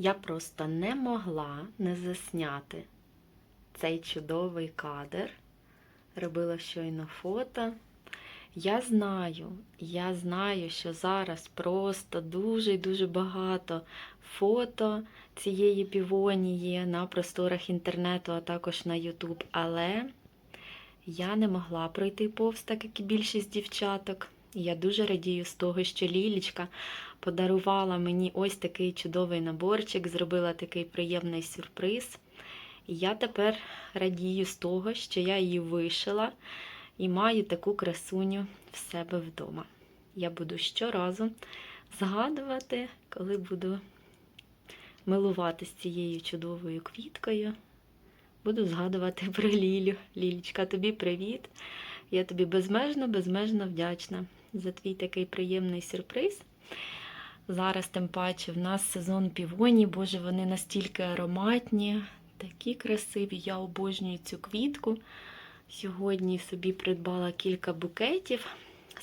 Я просто не могла не засняти цей чудовий кадр. Робила щойно фото. Я знаю, я знаю, що зараз просто дуже і дуже багато фото цієї півонії на просторах інтернету, а також на YouTube, але я не могла пройти повз, так як і більшість дівчаток. Я дуже радію з того, що Лілічка подарувала мені ось такий чудовий наборчик, зробила такий приємний сюрприз. І я тепер радію з того, що я її вишила і маю таку красуню в себе вдома. Я буду щоразу згадувати, коли буду милуватися цією чудовою квіткою. Буду згадувати про Лілю. Лілічка, тобі привіт. Я тобі безмежно, безмежно вдячна за твій такий приємний сюрприз. Зараз, тим паче, в нас сезон півоні, боже, вони настільки ароматні, такі красиві. Я обожнюю цю квітку. Сьогодні собі придбала кілька букетів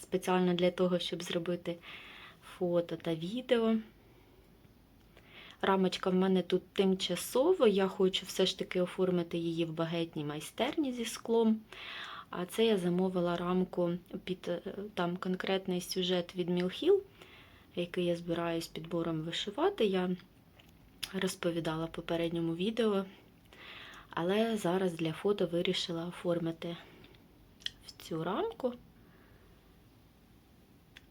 спеціально для того, щоб зробити фото та відео. Рамочка в мене тут тимчасово. Я хочу все ж таки оформити її в багетній майстерні зі склом. А це я замовила рамку під е, там конкретний сюжет від Мілхіл, який я збираюсь підбором вишивати. Я розповідала в попередньому відео. Але зараз для фото вирішила оформити в цю рамку.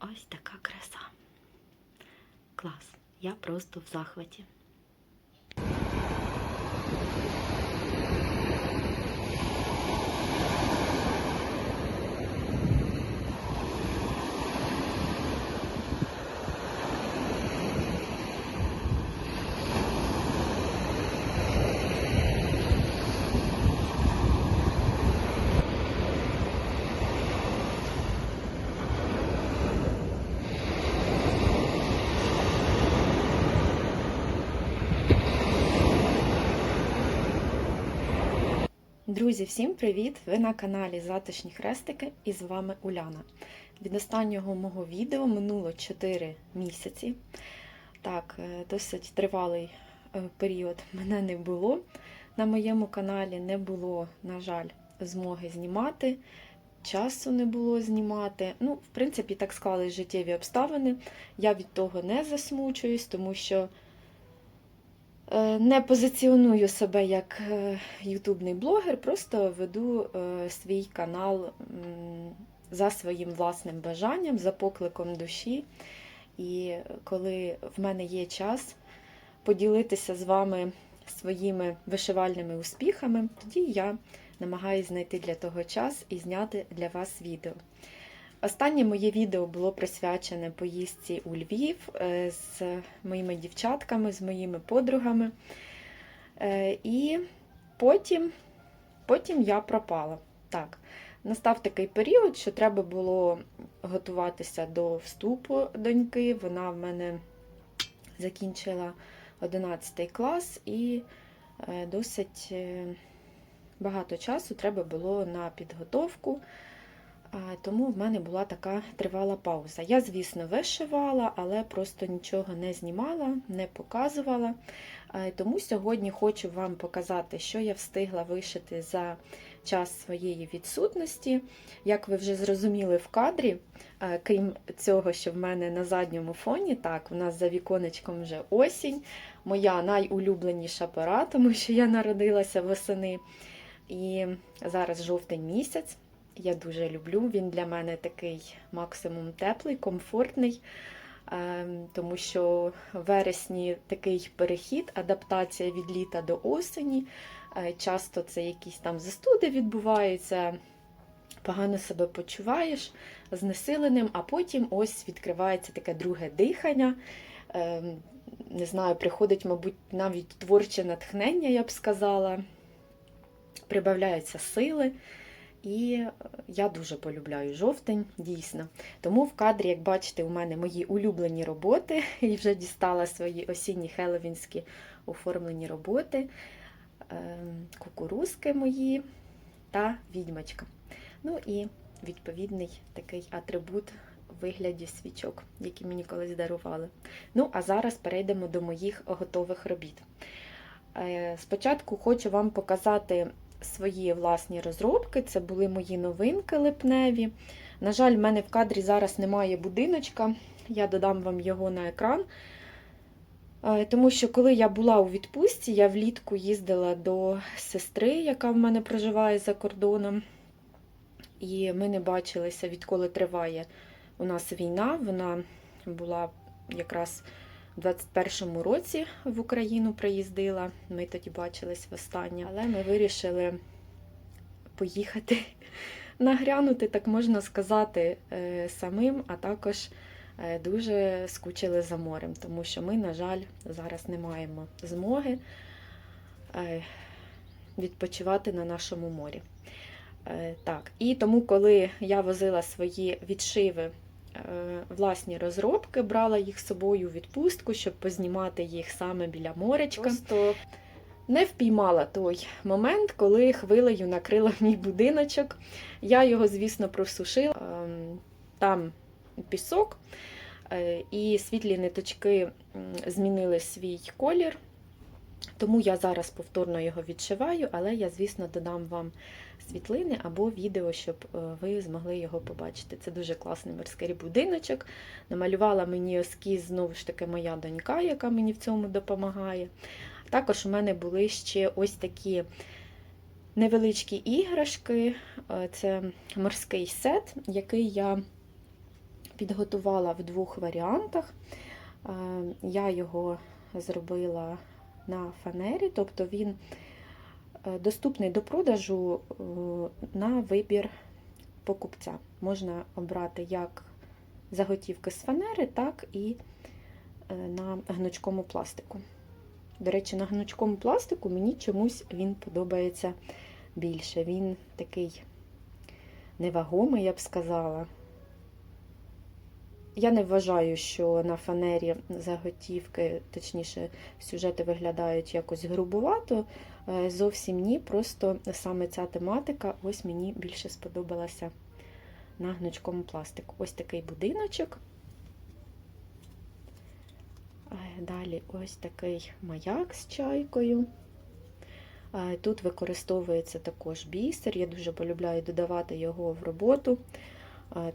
Ось така краса. Клас. Я просто в захваті. Друзі, всім привіт! Ви на каналі Затишні Хрестики і з вами Уляна. Від останнього мого відео минуло 4 місяці. Так, е, досить тривалий е, період мене не було. На моєму каналі не було, на жаль, змоги знімати, часу не було знімати. Ну, в принципі, так склались життєві обставини. Я від того не засмучуюсь, тому що. Е, Не позиціоную себе як е, ютубний блогер, просто веду е, свій канал за своїм власним бажанням, за покликом душі. І коли в мене є час поділитися з вами своїми вишивальними успіхами, тоді я намагаюся знайти для того час і зняти для вас відео. Останнє моє відео було присвячене поїздці у Львів е, з моїми дівчатками, з моїми подругами. Е, І потім, потім я пропала. Так, настав такий період, що треба було готуватися до вступу доньки. Вона в мене закінчила 11 клас і е, досить багато часу треба було на підготовку. Тому в мене була така тривала пауза. Я, звісно, вишивала, але просто нічого не знімала, не показувала. Тому сьогодні хочу вам показати, що я встигла вишити за час своєї відсутності. Як ви вже зрозуміли в кадрі, крім цього, що в мене на задньому фоні, так, у нас за віконечком вже осінь, моя найулюбленіша пора, тому що я народилася восени. І зараз жовтень місяць. Я дуже люблю. Він для мене такий максимум теплий, комфортний, ем, тому що вересні такий перехід, адаптація від літа до осені. Е, Часто це якісь там застуди відбуваються, погано себе почуваєш знесиленим, а потім ось відкривається таке друге дихання. Ем, Не знаю, приходить, мабуть, навіть творче натхнення, я б сказала. Прибавляються сили. І я дуже полюбляю жовтень, дійсно. Тому в кадрі, як бачите, у мене мої улюблені роботи, і вже дістала свої осінні хеловінські оформлені роботи, ем, кукурузки мої та відьмачка. Ну і відповідний такий атрибут у вигляді свічок, які мені колись дарували. Ну, а зараз перейдемо до моїх готових робіт. Е, Спочатку хочу вам показати свої власні розробки. Це були мої новинки липневі. На жаль, в мене в кадрі зараз немає будиночка. Я додам вам його на екран. Е, Тому що коли я була у відпустці, я влітку їздила до сестри, яка в мене проживає за кордоном. І ми не бачилися, відколи триває у нас війна. Вона була якраз у 21-му році в Україну приїздила. Ми тоді бачились востаннє. Але ми вирішили поїхати нагрянути, так можна сказати, е, самим, а також е, дуже скучили за морем, тому що ми, на жаль, зараз не маємо змоги е, відпочивати на нашому морі. Так, і тому, коли я возила свої відшиви, власні розробки, брала їх з собою у відпустку, щоб познімати їх саме біля моречка. Просто не впіймала той момент, коли хвилею накрила мій будиночок. Я його, звісно, просушила. Ем, Там пісок, е, і світлі ниточки змінили свій колір. Тому я зараз повторно його відшиваю, але я, звісно, додам вам світлини або відео, щоб е, ви змогли його побачити. Це дуже класний морський будиночок. Намалювала мені ескіз, знову ж таки, моя донька, яка мені в цьому допомагає. Також у мене були ще ось такі невеличкі іграшки. Е, Це морський сет, який я підготувала в двох варіантах. Е, Я його зробила на фанері, тобто він доступний до продажу е, на вибір покупця. Можна обрати як заготівки з фанери, так і е, на гнучкому пластику. До речі, на гнучкому пластику мені чомусь він подобається більше. Він такий невагомий, я б сказала. Я не вважаю, що на фанері заготівки, точніше, сюжети виглядають якось грубувато. Е, Зовсім ні, просто саме ця тематика ось мені більше сподобалася на гнучкому пластику. Ось такий будиночок. Е, Далі ось такий маяк з чайкою. Е, Тут використовується також бісер. Я дуже полюбляю додавати його в роботу,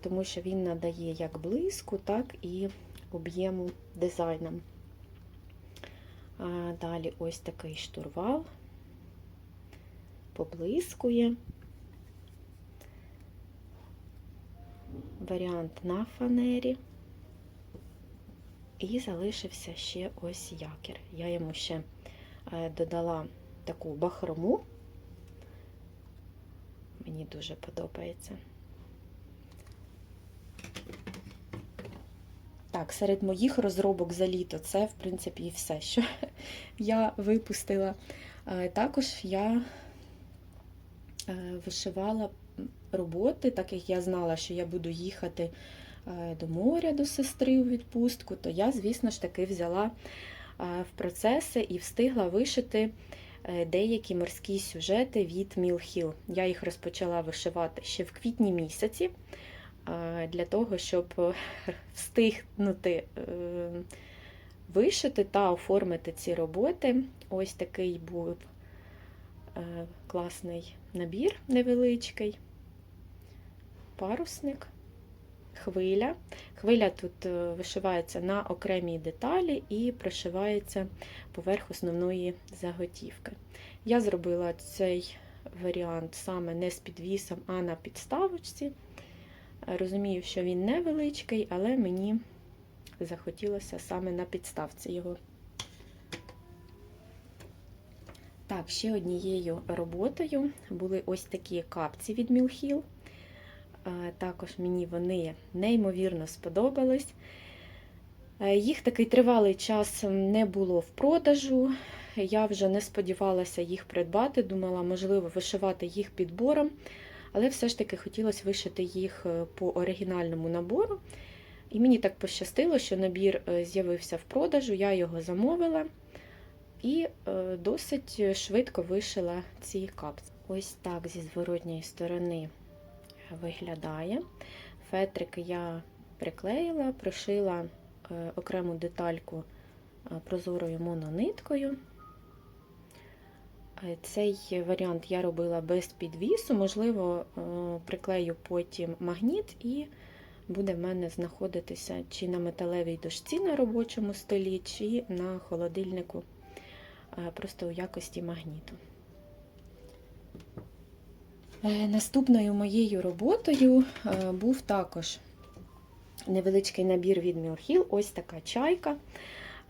тому що він надає як блиску, так і об'єму дизайном. Е, Далі ось такий штурвал, поблискує. Варіант на фанері. І залишився ще ось якір. Я йому ще е, додала таку бахрому. Мені дуже подобається. Так, серед моїх розробок за літо це, в принципі, і все, що я випустила. Також я е, вишивала роботи, так як я знала, що я буду їхати е, до моря до сестри у відпустку, то я, звісно ж таки, взяла е, в процеси і встигла вишити деякі морські сюжети від Hill. Я їх розпочала вишивати ще в квітні місяці, для того, щоб е, встигнути е, вишити та оформити ці роботи. Ось такий був е, класний набір невеличкий, парусник хвиля. Хвиля тут вишивається на окремі деталі і пришивається поверх основної заготівки. Я зробила цей варіант саме не з підвісом, а на підставочці. Розумію, що він невеличкий, але мені захотілося саме на підставці його. Так, ще однією роботою були ось такі капці від Мілхіл. Також мені вони неймовірно сподобались. Е, Їх такий тривалий час не було в продажу. Я вже не сподівалася їх придбати, думала, можливо, вишивати їх підбором, але все ж таки хотілося вишити їх е, по оригінальному набору. І мені так пощастило, що набір е, з'явився в продажу, я його замовила і е, досить швидко вишила ці капці. Ось так зі зворотньої сторони виглядає. Фетрик я приклеїла, пришила окрему детальку прозорою монониткою. Е, Цей варіант я робила без підвісу, можливо, е, приклею потім магніт і буде в мене знаходитися чи на металевій дошці на робочому столі, чи на холодильнику е, просто у якості магніту. Наступною моєю роботою був також невеличкий набір від Мілхіл. Ось така чайка.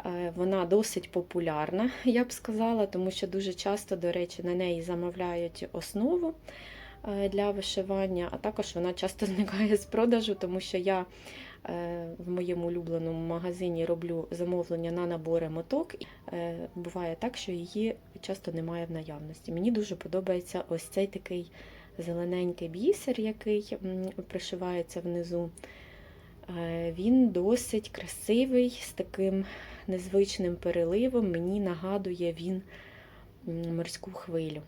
Е, Вона досить популярна, я б сказала, тому що дуже часто, до речі, на неї замовляють основу е, для вишивання, а також вона часто зникає з продажу, тому що я е, в моєму улюбленому магазині роблю замовлення на набори моток. Буває так, що її часто немає в наявності. Мені дуже подобається ось цей такий зелененький бісер, який пришивається внизу. Е, Він досить красивий, з таким незвичним переливом. Мені нагадує він морську хвилю.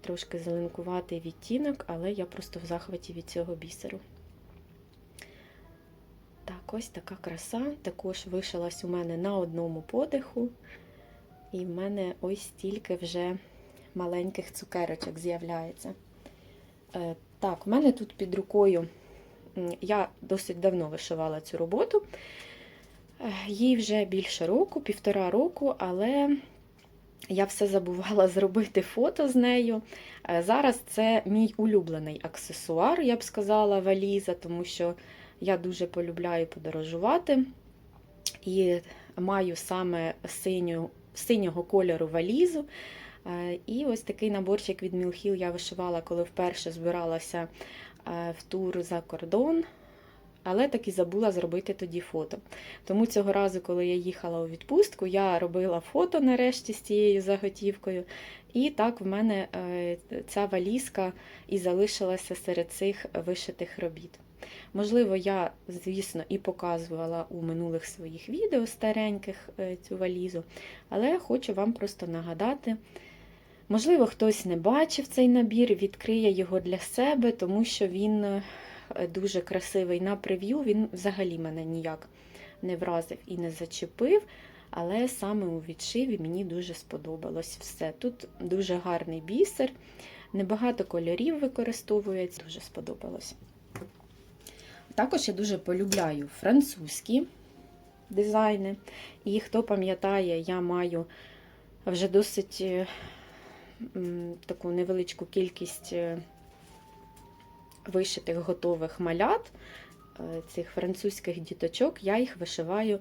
Трошки зеленкуватий відтінок, але я просто в захваті від цього бісеру. Так, ось така краса. Також вишилась у мене на одному подиху. І в мене ось стільки вже маленьких цукерочок з'являється. Е, Так, у мене тут під рукою я досить давно вишивала цю роботу. Е, Їй вже більше року, півтора року, але я все забувала зробити фото з нею. Е, Зараз це мій улюблений аксесуар, я б сказала, валіза, тому що я дуже полюбляю подорожувати і маю саме синю, синього кольору валізу. Е, І ось такий наборчик від Мілхіл я вишивала, коли вперше збиралася в тур за кордон, але таки забула зробити тоді фото. Тому цього разу, коли я їхала у відпустку, я робила фото нарешті з цією заготівкою. І так в мене е, ця валізка і залишилася серед цих вишитих робіт. Можливо, я, звісно, і показувала у минулих своїх відео стареньких е, цю валізу, але хочу вам просто нагадати. Можливо, хтось не бачив цей набір, відкриє його для себе, тому що він е, дуже красивий на прев'ю. Він взагалі мене ніяк не вразив і не зачепив. Але саме у відшиві мені дуже сподобалось все. Тут дуже гарний бісер, небагато кольорів використовується, дуже сподобалось. Також я дуже полюбляю французькі дизайни. І хто пам'ятає, я маю вже досить е, таку невеличку кількість е, вишитих готових малят, е, цих французьких діточок, я їх вишиваю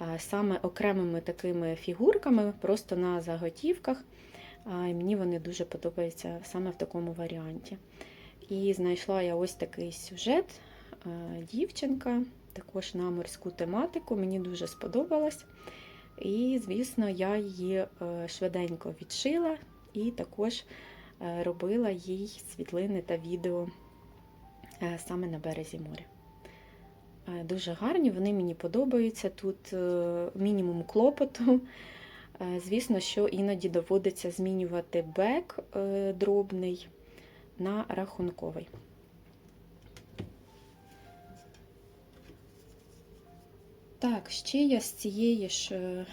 е, саме окремими такими фігурками, просто на заготівках. І мені вони дуже подобаються саме в такому варіанті. І знайшла я ось такий сюжет. Дівчинка, також на морську тематику, мені дуже сподобалось. І, звісно, я її швиденько відшила і також е, робила їй світлини та відео е, саме на березі моря. Е, Дуже гарні, вони мені подобаються. Тут мінімум клопоту. Звісно, що іноді доводиться змінювати бек дробний на рахунковий. Так, ще я з цієї ж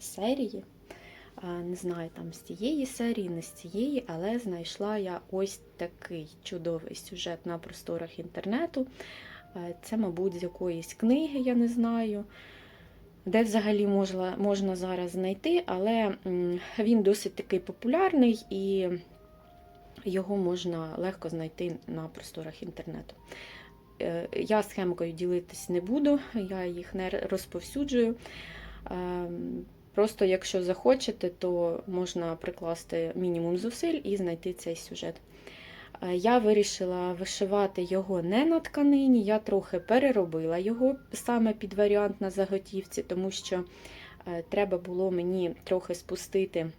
серії, не знаю, там з цієї серії, не з цієї, але знайшла я ось такий чудовий сюжет на просторах інтернету. Це, мабуть, з якоїсь книги, я не знаю, де взагалі можна, можна зараз знайти, але він досить такий популярний і його можна легко знайти на просторах інтернету. Е, Я схемкою ділитись не буду, я їх не розповсюджую. Просто якщо захочете, то можна прикласти мінімум зусиль і знайти цей сюжет. Е, Я вирішила вишивати його не на тканині, я трохи переробила його саме під варіант на заготівці, тому що е, треба було мені трохи спустити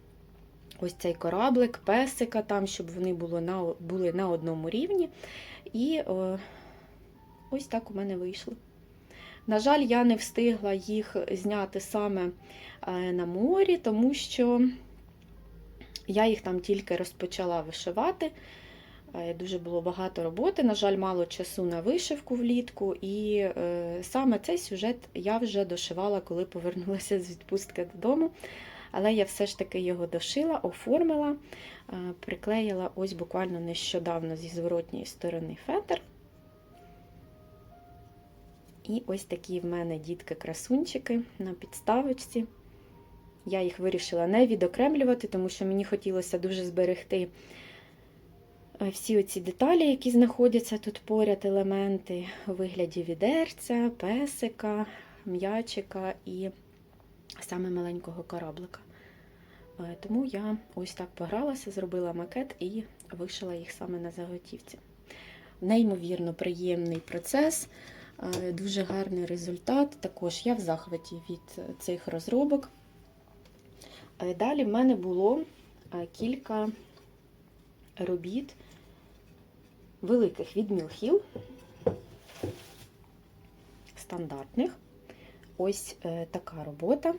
ось цей кораблик, песика, там, щоб вони було на, були на одному рівні. І ось так у мене вийшло. На жаль, я не встигла їх зняти саме е, на морі, тому що я їх там тільки розпочала вишивати. Е, Дуже було багато роботи, на жаль, мало часу на вишивку влітку, і е, саме цей сюжет я вже дошивала, коли повернулася з відпустки додому. Але я все ж таки його дошила, оформила, приклеїла ось буквально нещодавно зі зворотньої сторони фетр. І ось такі в мене дітки-красунчики на підставочці. Я їх вирішила не відокремлювати, тому що мені хотілося дуже зберегти е, всі оці деталі, які знаходяться тут поряд, елементи у вигляді відерця, песика, м'ячика і саме маленького кораблика. Е, Тому я ось так погралася, зробила макет і вишила їх саме на заготівці. Неймовірно приємний процес, дуже гарний результат. Також я в захваті від е, цих розробок. Е, Далі в мене було е, кілька робіт великих від Мілхіл, стандартних. Ось е, така робота.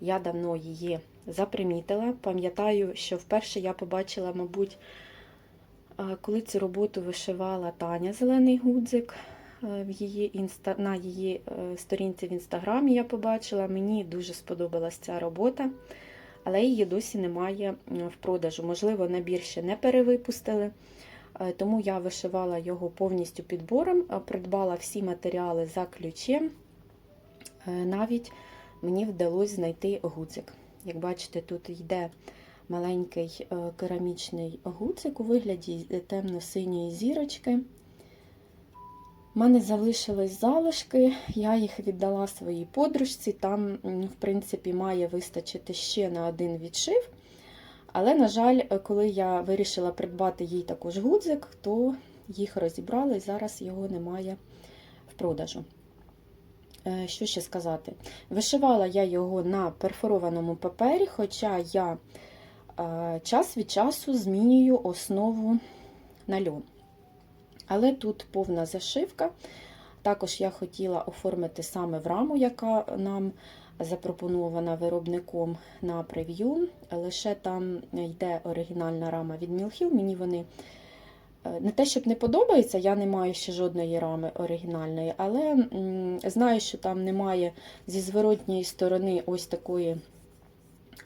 Я давно її запримітила. Пам'ятаю, що вперше я побачила, мабуть, е, коли цю роботу вишивала Таня Зелений Гудзик е, в її інста... на її е, сторінці в інстаграмі я побачила. Мені дуже сподобалась ця робота, але її досі немає в продажу. Можливо, набір ще не перевипустили. Е, Тому я вишивала його повністю підбором, е, придбала всі матеріали за ключем. Е, Навіть мені вдалося знайти гудзик. Як бачите, тут йде маленький е, керамічний гудзик у вигляді е, темно-синьої зірочки. У мене залишились залишки, я їх віддала своїй подружці. Там, в принципі, має вистачити ще на один відшив. Але, на жаль, коли я вирішила придбати їй також гудзик, то їх розібрали і зараз його немає в продажу. Е, Що ще сказати? Вишивала я його на перфорованому папері, хоча я е, час від часу змінюю основу на льон. Але тут повна зашивка. Також я хотіла оформити саме в раму, яка нам запропонована виробником на прев'ю. Лише там йде оригінальна рама від Мілхіл. Мені вони е, не те, щоб не подобаються, я не маю ще жодної рами оригінальної, але знаю, що там немає зі зворотньої сторони ось такої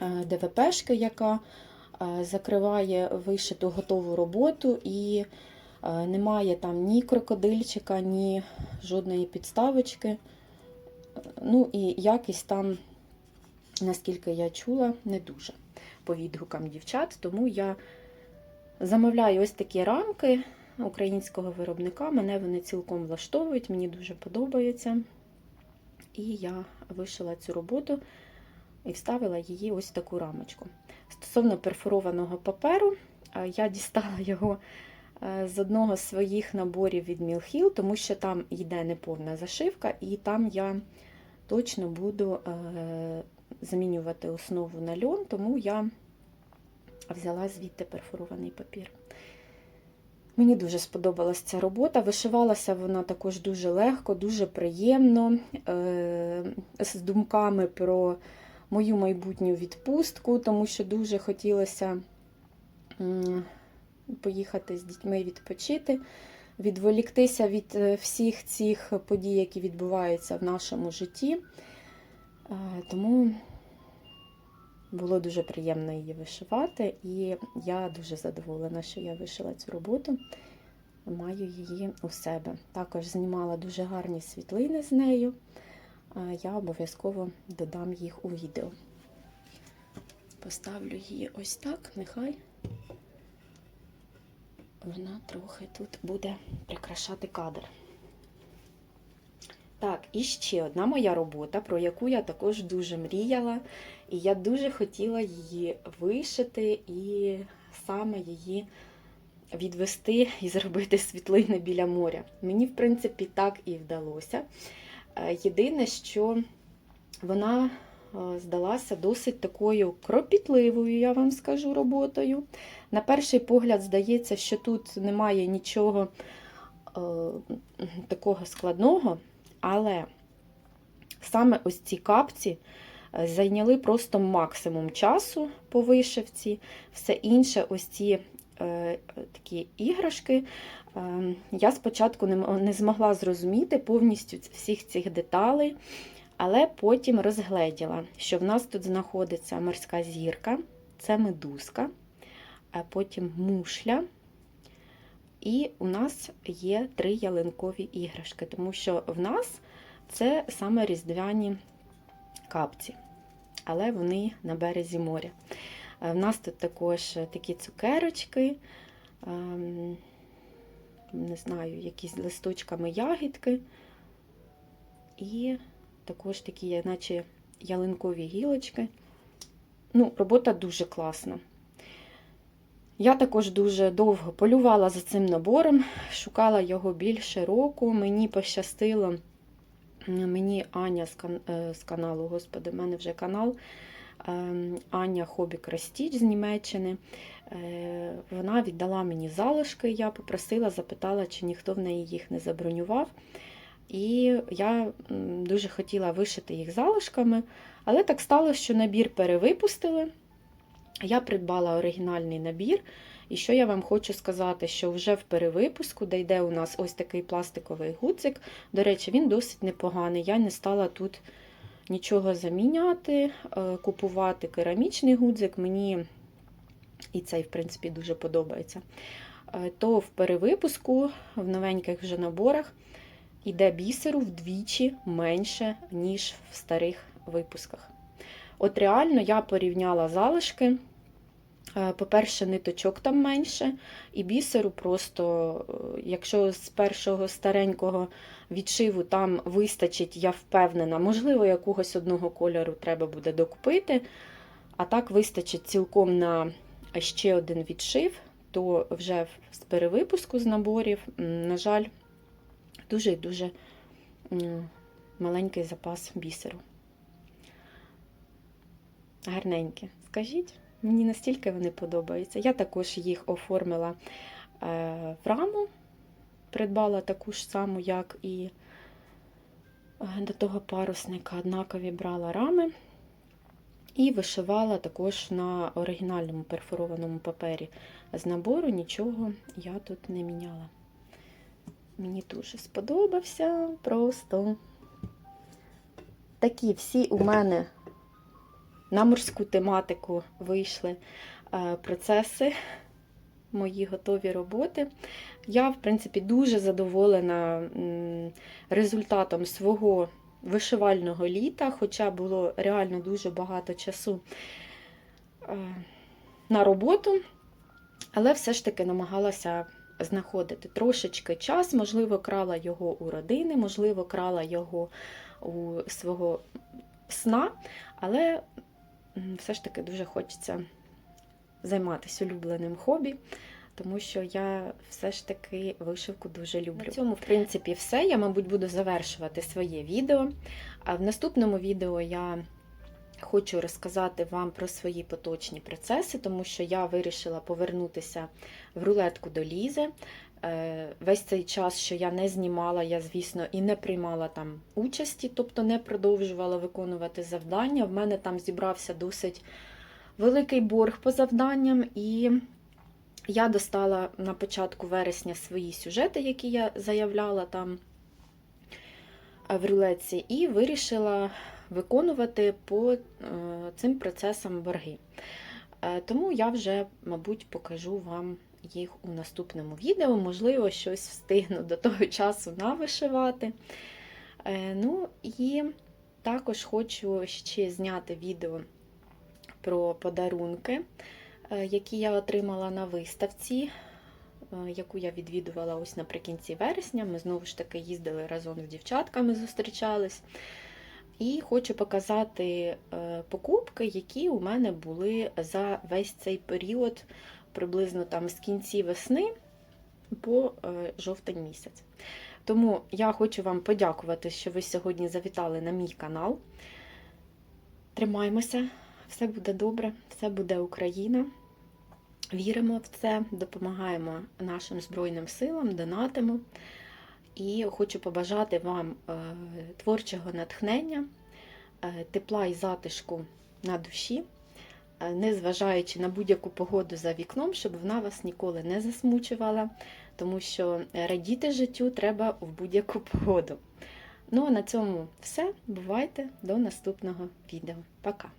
е, ДВПшки, яка е, закриває вишиту готову роботу, і немає там ні крокодильчика, ні жодної підставочки. Ну і якість там, наскільки я чула, не дуже по відгукам дівчат, тому я замовляю ось такі рамки українського виробника. Мене вони цілком влаштовують, мені дуже подобається. І я вишила цю роботу і вставила її ось в таку рамочку. Стосовно перфорованого паперу, е, я дістала його е, з одного з своїх наборів від Мілхіл, тому що там йде неповна зашивка, і там я точно буду е, замінювати основу на льон, тому я взяла звідти перфорований папір. Мені дуже сподобалася ця робота. Вишивалася вона також дуже легко, дуже приємно, е, з думками про мою майбутню відпустку, тому що дуже хотілося поїхати з дітьми відпочити, відволіктися від е, всіх цих подій, які відбуваються в нашому житті. Е, Тому було дуже приємно її вишивати, і я дуже задоволена, що я вишила цю роботу. Маю її у себе. Також знімала дуже гарні світлини з нею. Е, Я обов'язково додам їх у відео. Поставлю її ось так, нехай вона трохи тут буде прикрашати кадр. Так, і ще одна моя робота, про яку я також дуже мріяла, і я дуже хотіла її вишити і саме її відвести і зробити світлини біля моря. Мені, в принципі, так і вдалося. Е, Єдине, що вона здалася досить такою кропітливою, я вам скажу, роботою. На перший погляд, здається, що тут немає нічого е, такого складного, але саме ось ці капці е, зайняли просто максимум часу по вишивці. Все інше, ось ці е, такі іграшки. Е, Я спочатку не змогла зрозуміти повністю всіх цих деталей, але потім розгледіла, що в нас тут знаходиться морська зірка, це медузка, а потім мушля. І у нас є три ялинкові іграшки, тому що в нас це саме різдвяні капці, але вони на березі моря. Е, В нас тут також такі цукерочки, ем, не знаю, якісь листочками ягідки. І також такі, наче ялинкові гілочки. Ну, робота дуже класна. Я також дуже довго полювала за цим набором, шукала його більше року. Мені пощастило, мені Аня з, е, каналу, господи, в мене вже канал. ем, Аня Хобі Крастіч з Німеччини. Е, Вона віддала мені залишки, я попросила, запитала, чи ніхто в неї їх не забронював. І я дуже хотіла вишити їх залишками, але так сталося, що набір перевипустили. Я придбала оригінальний набір. І що я вам хочу сказати, що вже в перевипуску, де йде у нас ось такий пластиковий гудзик. До речі, він досить непоганий. Я не стала тут нічого заміняти, е, купувати керамічний гудзик. Мені і цей, в принципі, дуже подобається. Е, То в перевипуску, в новеньких вже наборах, йде бісеру вдвічі менше, ніж в старих випусках. От реально я порівняла залишки. Е, По-перше, ниточок там менше, і бісеру просто, е, якщо з першого старенького відшиву там вистачить, я впевнена, можливо, якогось одного кольору треба буде докупити, а так вистачить цілком на ще один відшив, то вже з перевипуску з наборів, на жаль, дуже і дуже маленький запас бісеру. Гарненькі. Скажіть, мені настільки вони подобаються. Я також їх оформила е, в раму, придбала таку ж саму, як і е, до того парусника, однакові брала рами. І вишивала також на оригінальному перфорованому папері з набору, нічого я тут не міняла. Мені дуже сподобався просто. Такі всі у мене на морську тематику вийшли е, процеси, мої готові роботи. Я, в принципі, дуже задоволена результатом свого вишивального літа, хоча було реально дуже багато часу е, на роботу, але все ж таки намагалася знаходити трошечки час, можливо, крала його у родини, можливо, крала його у свого сна, але все ж таки дуже хочеться займатися улюбленим хобі, тому що я все ж таки вишивку дуже люблю. На цьому, в принципі, все. Я, мабуть, буду завершувати своє відео. А в наступному відео я хочу розказати вам про свої поточні процеси, тому що я вирішила повернутися в рулетку до Лізи. Е, Весь цей час, що я не знімала, я, звісно, і не приймала там участі, тобто не продовжувала виконувати завдання. В мене там зібрався досить великий борг по завданням, і я достала на початку вересня свої сюжети, які я заявляла там е, в рулетці, і вирішила виконувати по е, цим процесам борги. Е, Тому я вже, мабуть, покажу вам їх у наступному відео. Можливо, щось встигну до того часу навишивати. Е, Ну і також хочу ще зняти відео про подарунки, які я отримала на виставці, яку я відвідувала ось наприкінці вересня. Ми знову ж таки їздили разом з дівчатками, зустрічались. І хочу показати е, покупки, які у мене були за весь цей період, приблизно там з кінці весни по е, жовтень місяць. Тому я хочу вам подякувати, що ви сьогодні завітали на мій канал. Тримаймося, все буде добре, все буде Україна. Віримо в це, допомагаємо нашим Збройним силам, донатимо. І хочу побажати вам е, творчого натхнення, е, тепла і затишку на душі. е, незважаючи на будь-яку погоду за вікном, щоб вона вас ніколи не засмучувала, тому що радіти життю треба в будь-яку погоду. Ну а на цьому все. Бувайте до наступного відео. Пока!